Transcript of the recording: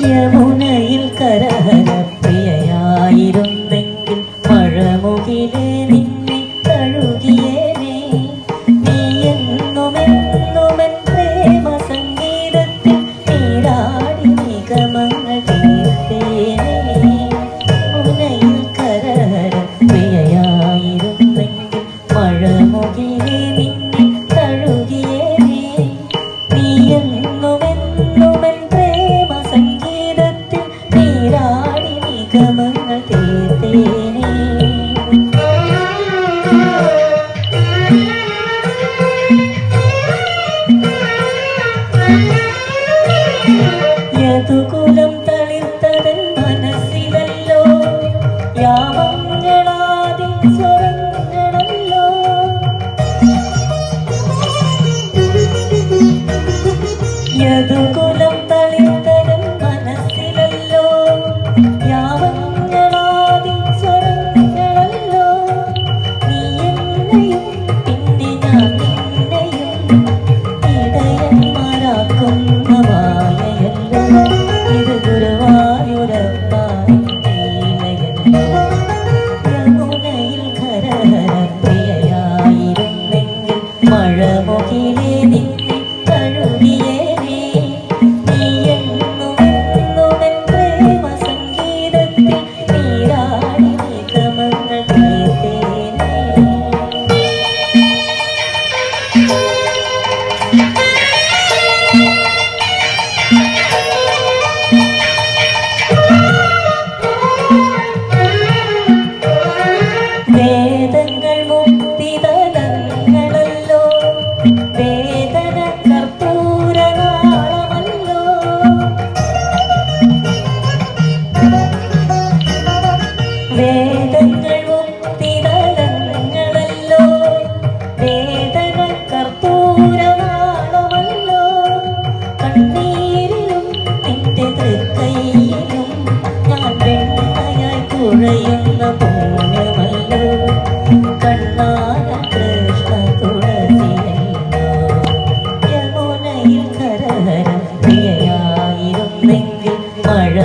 কেমন lang tayo. മഴമുകിലേ നീ നീ എന്നും എന്നുമെൻ പ്രേമ സംഗീതത്തിൽ നീരാടി നിഗമങ്ങൾ കേട്ടേനേ Thank you. വേദങ്ങൾ മുക്തിദളങ്ങളല്ലോ വേദന കർപ്പൂരമാണമല്ലോ. കണ്ണീരിലും നിന്റെ തൃക്കൈയിലും ഞാൻ വെണ്ണയായി കുഴയുന്ന പുണ്യമല്ലോ. കണ്ണാര കൃഷ്ണ തുളസിയല്ലോ. യമുനയിൽ കരഹരം പ്രിയയായിരുന്നെങ്കിൽ മഴ